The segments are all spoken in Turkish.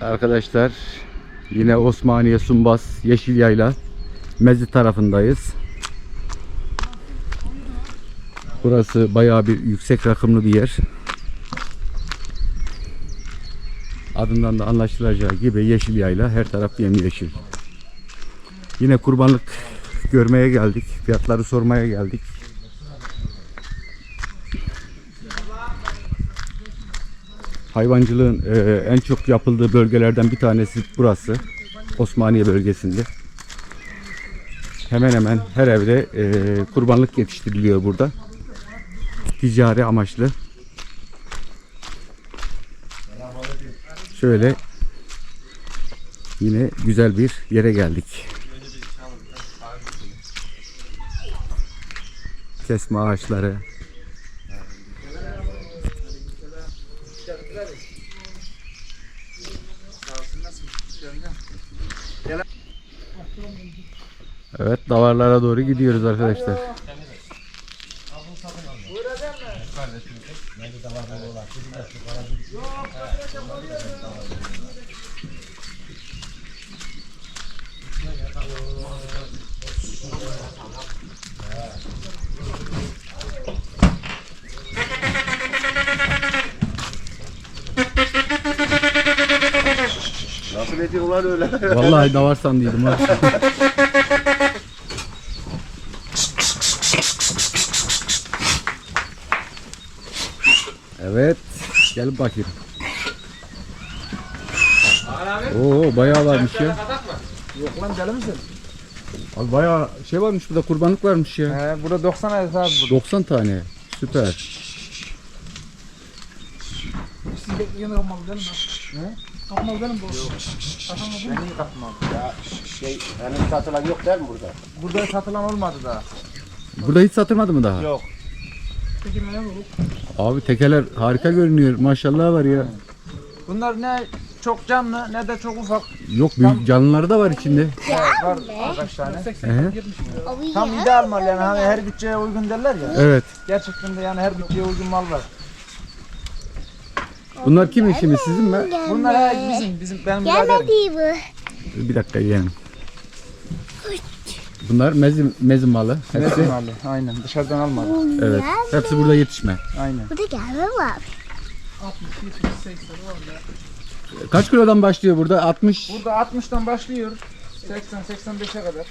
Arkadaşlar yine Osmaniye Sumbas Yeşil Yayla Mezi tarafındayız. Burası bayağı bir yüksek rakımlı bir yer. Adından da anlaşılacağı gibi yeşil yayla her taraf yemyeşil. Yine kurbanlık görmeye geldik. Fiyatları sormaya geldik. Hayvancılığın e, en çok yapıldığı bölgelerden bir tanesi burası. Osmaniye bölgesinde. Hemen hemen her evde e, kurbanlık yetiştiriliyor burada. Ticari amaçlı. Şöyle yine güzel bir yere geldik. Kesme ağaçları. Evet davarlara doğru gidiyoruz arkadaşlar. Nasıl ediyorlar öyle? Vallahi davar sandıydım Gel bakayım. Oo bayağı varmış ya. Yok lan deli misin? Abi bayağı şey varmış burada kurbanlık varmış ya. He, burada 90 adet abi burada. 90 tane. Süper. Siz bekleyen kapmalı değil mi? Ne? Kapmalı değil mi bu? Kapmalı değil mi? Ben iyi kapmam. Ya şey henüz satılan yok değil mi burada? Burada satılan olmadı daha. Burada hiç satılmadı mı daha? Yok. Peki ne bu? Abi tekeler harika görünüyor. Maşallah var ya. Bunlar ne çok canlı ne de çok ufak. Yok büyük canlıları da var içinde. Var birkaç tane. 80 Ehe. 70 lira. Tam ideal mal yani hani her bütçeye uygun derler ya. Evet. Gerçekten de yani her bütçeye uygun mal var. Bunlar kimin şimdi sizin mi? Bunlar bizim bizim benim biraderim. Gelmedi bu. Bir dakika yeğenim. Bunlar mezim, mezim malı. Hepsi. Mevsim malı. Aynen dışarıdan almadık. Evet. Hepsi burada yetişme. Aynen. Bu da gelme var. 60, 70, 80 var ya. Kaç kilodan başlıyor burada? 60, Burada 60'tan başlıyor. 80 85'e kadar.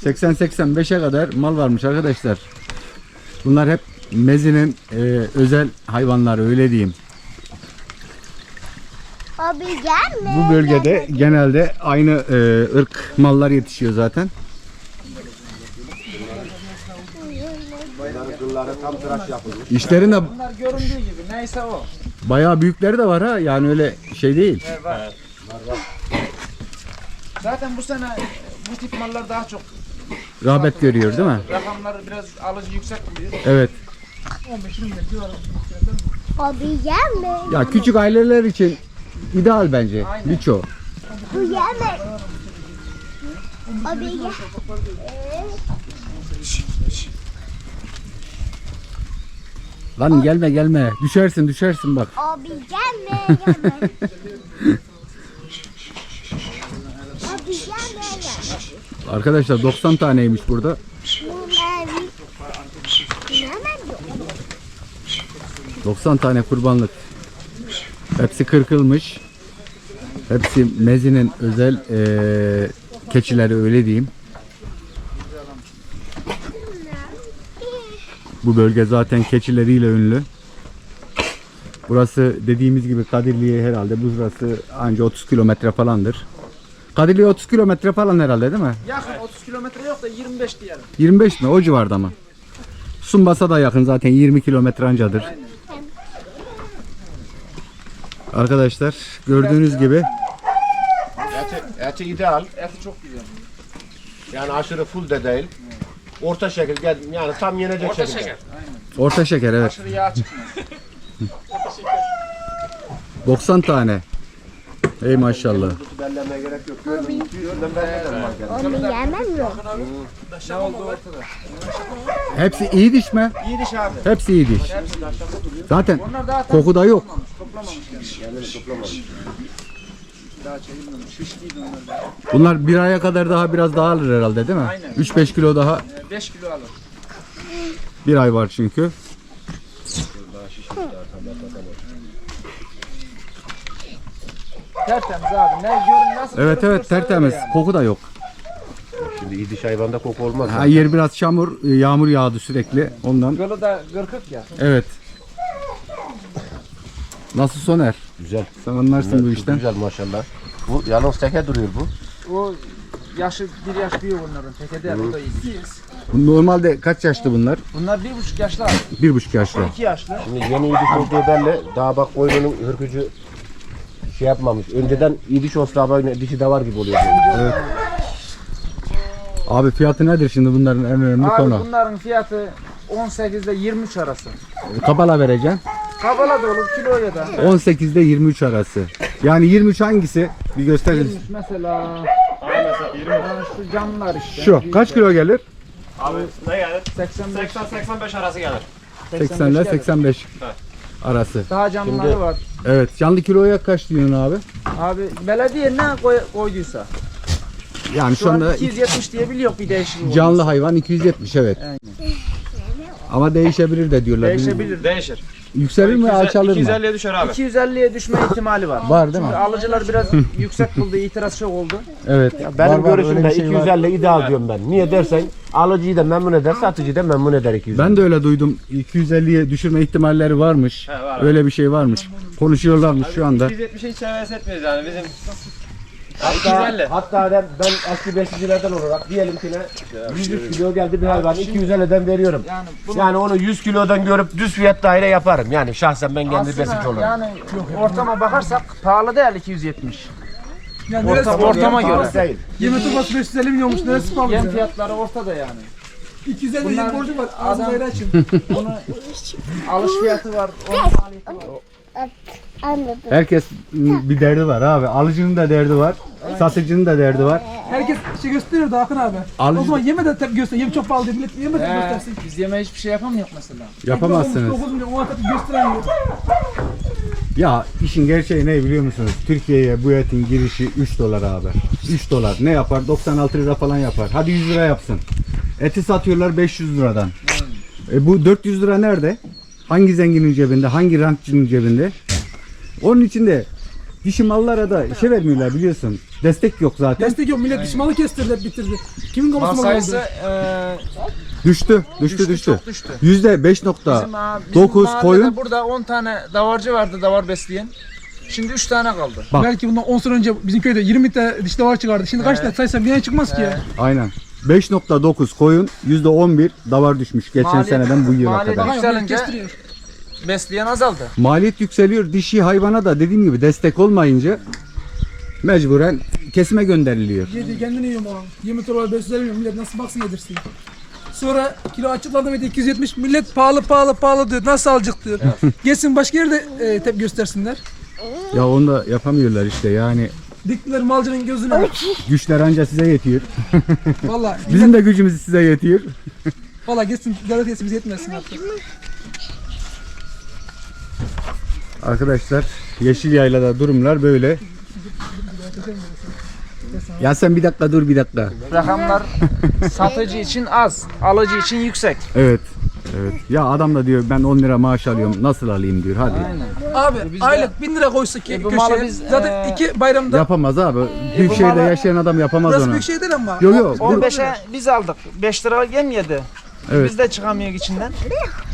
80, 85'e kadar mal varmış arkadaşlar. Bunlar hep mezinin e, özel hayvanları öyle diyeyim. Abi gelme. Bu bölgede genelde aynı e, ırk mallar yetişiyor zaten. Yapılmış. İşlerinde Bunlar göründüğü gibi neyse o. bayağı büyükleri de var ha. Yani öyle şey değil. Evet, var. Zaten bu sene bu tip mallar daha çok Rağbet görüyor değil mi? rakamları biraz alıcı yüksek oluyor. Evet. 15 bin lira civarı. Abi gelme. Ya küçük aileler için ideal bence Aynen. birçok. Bu gelme. Abi gel. Lan gelme gelme. Düşersin düşersin bak. Abi gelme. Gelme. Abi gelme. gelme. Arkadaşlar 90 taneymiş burada. Bu mavi. Hemen yok. 90 tane kurbanlık. Hepsi kırkılmış. Hepsi mezinin özel eee, keçileri öyle diyeyim. Bu bölge zaten keçileriyle ünlü. Burası dediğimiz gibi Kadirli'ye herhalde burası anca 30 kilometre falandır. Kadirli'ye 30 kilometre falan herhalde değil mi? Yakın 30 kilometre yok da 25 diyelim. 25 mi? O civarda mı? Sumbas'a da yakın zaten 20 kilometre ancadır. Arkadaşlar gördüğünüz gibi Eti, eti ideal. Eti çok güzel. Yani aşırı full de değil. Orta şekil gel yani tam yenecek şekilde. orta şeker evet. Aşırı yağ çıkmıyor. 90 tane. Ey maşallah. Bellemeye gerek yok. Gördüm 200'den bellemeden var yani. Abi gelmem yok. ne oldu ortada? Hepsi iyi diş mi? İyi diş abi. Hepsi iyi diş. Zaten Onlar daha tam koku da yok. Toplamamış. Kendini toplamamış. Daha çekilmemiş. Şişliydi onlar da. Bunlar bir aya kadar daha biraz daha alır herhalde değil mi? Aynen. 3-5 kilo daha 5 kilo alır. bir ay var çünkü. Tertemiz abi. Ne görün nasıl Evet evet tertemiz. öyle yani. Koku da yok. Şimdi İdiş hayvanda koku olmaz. Ha, yer biraz çamur, e, yağmur yağdı sürekli ondan. Gölü da gırkık ya. Evet. Nasıl Soner? Güzel. Sen anlarsın bu işten. Güzel maşallah. Bu yalnız teke duruyor bu. O yaşı bir yaş büyük onların. Teke değil o da iyi. Bu Normalde kaç yaşlı bunlar? Bunlar bir buçuk yaşlı abi. Bir buçuk yaşlı. iki yaşlı. Şimdi yeni İdiş olduğu belli. Daha bak koyunun hırkıcı şey yapmamış. Önceden İdiş olsa abi dişi de var gibi oluyor. Abi fiyatı nedir şimdi bunların en önemli Abi konu? bunların fiyatı 18 ile 23 arası. Kabala vereceksin. Kabala da olur kiloya da. 18 ile 23 arası. Yani 23 hangisi? Bir gösterin. 23 mesela. Ha, şu canlılar işte. Şu. Kaç kilo gelir? Abi ne gelir? 85. 80-85 arası gelir. 80 ile gelir. 85 arası. Daha canlıları Şimdi- var. Evet. Canlı kiloya kaç diyorsun abi? Abi belediye ne koy, koyduysa. Yani Şu, şu an anda 270 diye biliyor bir değişiklik canlı hayvan 270 evet. Aynen. Ama değişebilir de diyorlar. Değişebilir. Değişir. Yükselir mi alçalır mı? 250'ye düşer abi. 250'ye düşme ihtimali var. Var değil mi? Çünkü alıcılar biraz yüksek buldu, itiraz çok oldu. Evet. Benim Var, var, öyle görüşümde bir şey var. 250 ideal diyorum ben. Niye dersen alıcıyı da memnun eder, satıcıyı da memnun eder 250. Ben de öyle duydum. 250'ye düşürme ihtimalleri varmış. He, var. Öyle bir şey varmış. Konuşuyorlarmış şu anda. 270'e hiç heves etmiyoruz yani bizim. Hatta, 250. hatta ben, ben eski besicilerden olarak diyelim ki ne 100 kilo geldi bir hayvan 250'den veriyorum. Yani bunu Yani onu 100 kilodan görüp düz fiyat daire yaparım. Yani şahsen ben kendi besici olarak. yani ortama bakarsak pahalı değil 270. Yani ortama pahalı? göre. değil. Yemek torbası 550 milyonmuş. Neresi pahalı? Yem fiyatları ortada yani. 250 Bunlar- yem borcu var. Ağzını Adam- ayrı açın. Bunu alış fiyatı var, onun maliyeti var. Herkes bir derdi var abi. Alıcının da derdi var. Satıcının da derdi var. Herkes şey gösteriyor da Hakan abi. Alıcı- O zaman yeme de tep göster. Yem çok pahalı diye millet yeme de Ee, göstersin. biz yeme hiçbir şey yapamıyoruz mesela. Yapamazsınız. 9 milyon 10 tep gösteren yok. Ya işin gerçeği ne biliyor musunuz? Türkiye'ye bu etin girişi 3 dolar abi. 3 dolar. Ne yapar? 96 lira falan yapar. Hadi 100 lira yapsın. Eti satıyorlar 500 liradan. E bu 400 lira nerede? Hangi zenginin cebinde? Hangi rankçının cebinde? Onun için de dişi mallara da şey vermiyorlar biliyorsun. Destek yok zaten. Destek yok millet pişmanlık kestirdi hep bitirdi. Kimin kafası mal sayısı oldu? eee Düştü, düştü, düştü, düştü. çok düştü. Yüzde 5.9 Bizim, ha, bizim mahallede koyun. burada 10 tane davarcı vardı davar besleyen. Şimdi 3 tane kaldı. Bak. Belki bundan 10 sene önce bizim köyde 20 tane dişi davar çıkardı. Şimdi kaç tane saysam yine çıkmaz ki ya. Aynen. 5.9 koyun, yüzde 11 davar düşmüş geçen Maliyet- seneden bu yıla maliyet- kadar. Bakın Yükselince- kestiriyor. Besleyen azaldı. Maliyet yükseliyor. Dişi hayvana da dediğim gibi destek olmayınca mecburen kesime gönderiliyor. Yedi kendini yiyorum o an. 20 dolar 550 milyon millet nasıl baksın yedirsin. Sonra kilo açıkladı ve 270 millet pahalı pahalı pahalı diyor. Nasıl alacak diyor. Geçsin başka yerde e, tep göstersinler. Ya onu da yapamıyorlar işte yani Diktiler malcının gözüne. güçler anca size yetiyor. Valla Bizim de gücümüz size yetiyor. valla geçsin devlet yetsin bize yetmesin artık. Arkadaşlar Yeşil Yayla'da durumlar böyle. Ya sen bir dakika dur bir dakika. Rakamlar satıcı için az, alıcı için yüksek. Evet. Evet. Ya adam da diyor ben 10 lira maaş alıyorum nasıl alayım diyor hadi. Aynen. Abi biz de- aylık 1000 lira koysa ki E, bu köşeye. biz, zaten e, iki bayramda Yapamaz abi. Büyük bu şehirde malı- yaşayan adam yapamaz burası onu. büyük şey değil ama. Yok yok. bu- 15'e biz aldık. 5 lira yem yedi. Evet. Biz de çıkamıyor içinden.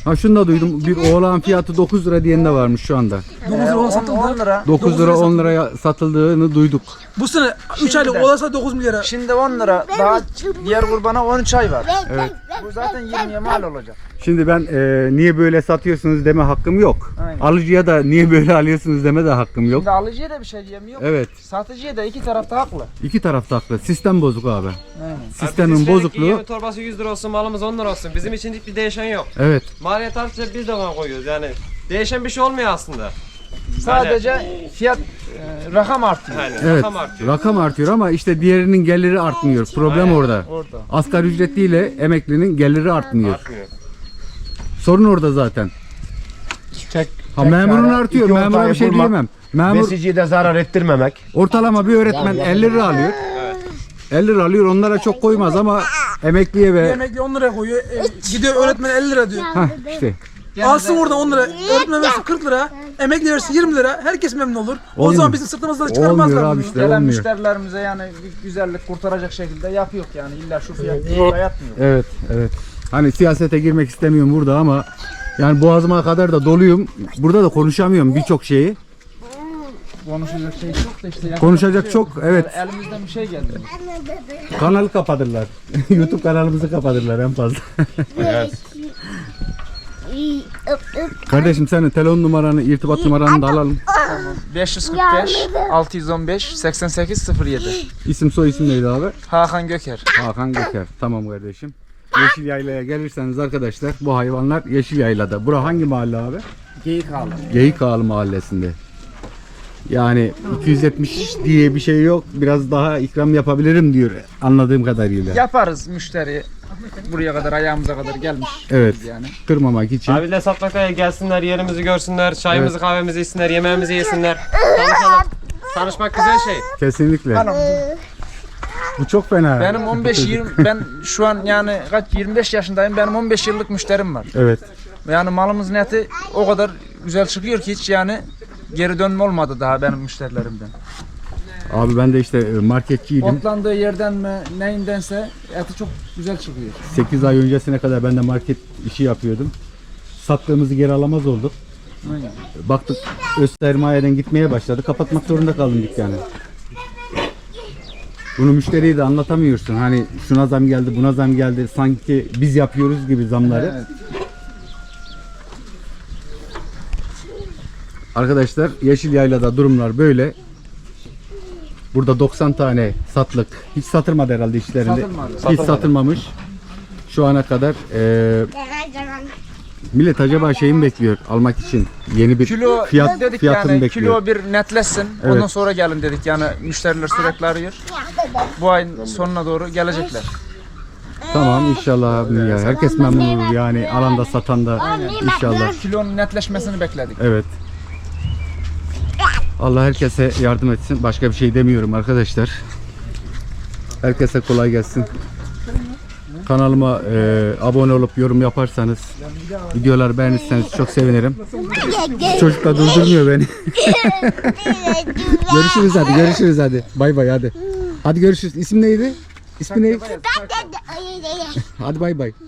Ha şunu da duydum. Bir oğlan fiyatı 9 lira diyen de varmış şu anda. 9 Ee, lira 10, ona satıldı. 10 lira. 9 Dokuz lira lira 10 liraya satıldığını duyduk. Bu sene 3 Şimdi aylık olasa 9 milyara. Şimdi 10 lira. Daha diğer kurbana 13 ay var. Evet. Bu zaten 20'ye mal olacak. Şimdi ben e, niye böyle satıyorsunuz deme hakkım yok. Aynen. Alıcıya da niye böyle alıyorsunuz deme de hakkım yok. Şimdi alıcıya da bir şey diyemiyor. Evet. Satıcıya da iki tarafta haklı. iki taraf da haklı. Sistem bozuk abi. Aynen. Sistemin bozukluğu. Yemi torbası 100 lira olsun malımız 10 lira olsun. Bizim için hiçbir değişen yok. Evet. Maliyet artınca biz de ona koyuyoruz yani. Değişen bir şey olmuyor aslında. Sadece fiyat e, rakam artıyor. Yani Evet. rakam artıyor. Rakam artıyor ama işte diğerinin geliri artmıyor. Problem orada. Orada. Asgari ücretliyle emeklinin geliri artmıyor. Artmıyor. Sorun orada zaten. Tek Ha Tek memurun çare artıyor. Memura bir şey bulmak. diyemem. Memur Besiciyi de zarar ettirmemek. ortalama bir öğretmen 50 lira alıyor. 50 lira alıyor. Onlara çok koymaz ama emekliye ve emekli 10 lira koyuyor. e, gidiyor öğretmen 50 lira diyor. ha işte Alsın oradan 10 lira. Öğretmen versin 40 lira. Emekli versin 20 lira. Herkes memnun olur. O Olmuyor. zaman bizim sırtımızdan çıkarmazlar olmuyor abi bunu. işte Gelen olmuyor. müşterilerimize yani bir güzellik kurtaracak şekilde yapıyor yani illa şu fiyat diye dayatmıyor. Evet, evet. Hani siyasete girmek istemiyorum burada ama yani boğazıma kadar da doluyum. Burada da konuşamıyorum birçok şeyi. Konuşacak şey çok da işte. yapacak Konuşacak bir şey yok. çok, evet. Yani elimizden bir şey geldi. Kanalı kapatırlar. YouTube kanalımızı kapatırlar en fazla. Kardeşim senin telefon numaranı, irtibat numaranı da alalım. 545 615 88 07. İsim soy isim neydi abi? Hakan Göker. Hakan Göker. Tamam kardeşim. Yeşil Yayla'ya gelirseniz arkadaşlar bu hayvanlar Yeşil Yayla'da. Bura hangi mahalle abi? Geyik ağlı. Geyik Ağlı mahallesinde. Yani 270 diye bir şey yok. Biraz daha ikram yapabilirim diyor anladığım kadarıyla. Yaparız müşteri buraya kadar ayağımıza kadar gelmiş. Evet. Yani. Kırmamak için. Abi de satmakta gelsinler yerimizi görsünler, çayımızı kahvemizi içsinler, yemeğimizi yesinler. Tanışalım. Tanışmak güzel şey. Kesinlikle. Hanım, Bu çok fena. benim 15 20 ben şu an yani kaç 25 yaşındayım. Benim 15 yıllık müşterim var. Evet. Yani malımız neti o kadar güzel çıkıyor ki hiç yani geri dönme olmadı daha benim müşterilerimden. Abi ben de işte e, marketçiydim. Otlandığı yerden mi neyindense eti çok güzel çıkıyor. 8 ay öncesine kadar ben de market işi yapıyordum. Sattığımızı geri alamaz olduk. Aynen. Baktık öz sermayeden gitmeye başladı. Kapatmak zorunda kaldım dükkanı. Bunu müşteriye de anlatamıyorsun. Hani şuna zam geldi, buna zam geldi. Sanki biz yapıyoruz gibi zamları. Evet. Arkadaşlar Yeşil Yayla'da durumlar böyle. Burada 90 tane satlık. Hiç satılmadı herhalde işlerinde. Satılmadı. Hiç satılmamış. Şu ana kadar eee, millet acaba şeyi mi bekliyor almak için? Yeni bir Kilo fiyat dedik fiyatını yani bekliyor. kilo bir netleşsin. Evet. Ondan sonra gelin dedik. Yani müşteriler sürekli arıyor. Bu ayın sonuna doğru gelecekler. Tamam inşallah abi ya. Herkes memnun olur yani alanda satan da inşallah. Kilonun netleşmesini bekledik. Evet. Allah herkese yardım etsin. Başka bir şey demiyorum arkadaşlar. Herkese kolay gelsin. Kanalıma e, abone olup yorum yaparsanız, videoları beğenirseniz çok sevinirim. Çocuk da durdurmuyor beni. görüşürüz hadi, görüşürüz hadi. Bay bay hadi. Hadi görüşürüz. İsim neydi? İsmi neydi? Hadi bay bay.